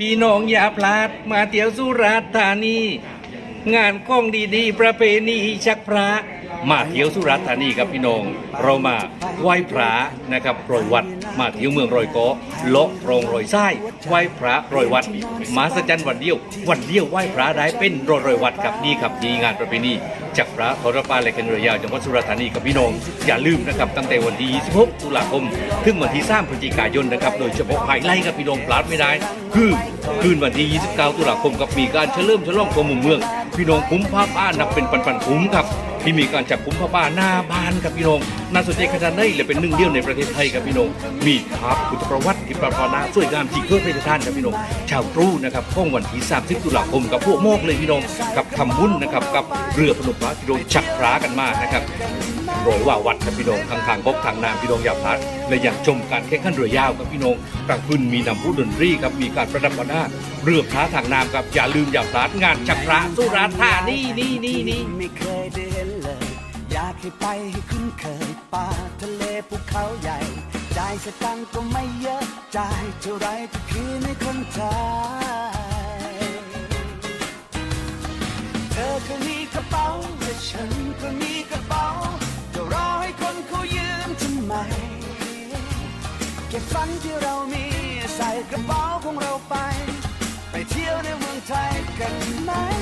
พี่น้องอย่าพลาดมาเที่ยวสุราษฎร์ธานี งานข้องดีๆ ประเพณีชักพระ มาเที่ยวสุราษฎร์ธานีครับพี่น้อง เรามาไหว้พระนะครับโปรยวัด มาเที่ยวเมืองรอยกาะเลาะโปรงรอยไส้ไหว้พระรอยวัดมาสัจจันวันเดียว วันเดียวไหว้พระได้เป็นรอยรอยวัดครับนี่ครับดีงานประเพณีจากพระทรปาและกันเรือยาวจังหวัดสุราษฎร์ธานีครับพี่น้องอย่าลืมนะครับตั้งแต่วันที่ 26 ตุลาคม ถึงวันที่ 3 พฤศจิกายนนะครับโดยเฉพาะไฮไลท์ครับพี่น้องพลาดไม่ได้ คือคืนวันที่ 29 ตุลาคมกับมีการเฉลิมฉลองตัวมุมเมือง พี่น้องคุ้มผ้าป้านับเป็นปันปันๆคุ้มครับ ที่มีการจับคุ้มผ้าป้าหน้าบ้านครับพี่น้องน่าสนใจขนาดไหนและเป็นหนึ่งเดียวในประเทศไทยครับพี่น้องมีภาพพุทธประวัติที่ประพานาสวยงามจริงเพื่อพระราชนครับพี่น้องชาวตรู่นะครับข้องวันที่ 30 ตุลาคมกับพวกโมกเลยพี่น้องกับทำบุญนะครับกับเรือพนมพระพี่น้องชักพระกันมานะครับโรยว่าวัดครับพี่น้องทางทางบกทางน้ำพี่น้องอย่าพลาดและอย่างชมการแข่งขันเรือยาวครับพี่น้องกลางคืนมีนำผู้ดนตรีครับมีการประดับประดาเรือพระทางน้ำครับอย่าลืมอย่าพลาดงานชักพระสุราษฎร์ธานีนี่นี่นี่เลย อยากให้ไปให้คุ้นเคยป่าทะเลภูเขาใหญ่จ่ายสตังก็ไม่เยอะจ่ายเท่าไรก็คืนให้คนไทยเธอก็มีกระเป๋าและฉันก็มีกระเป๋าจะรอให้คนเขายืมทำไมเก็บฝันที่เรามีใส่กระเป๋าของเราไป ไปเที่ยวในเมืองไทยกันไหม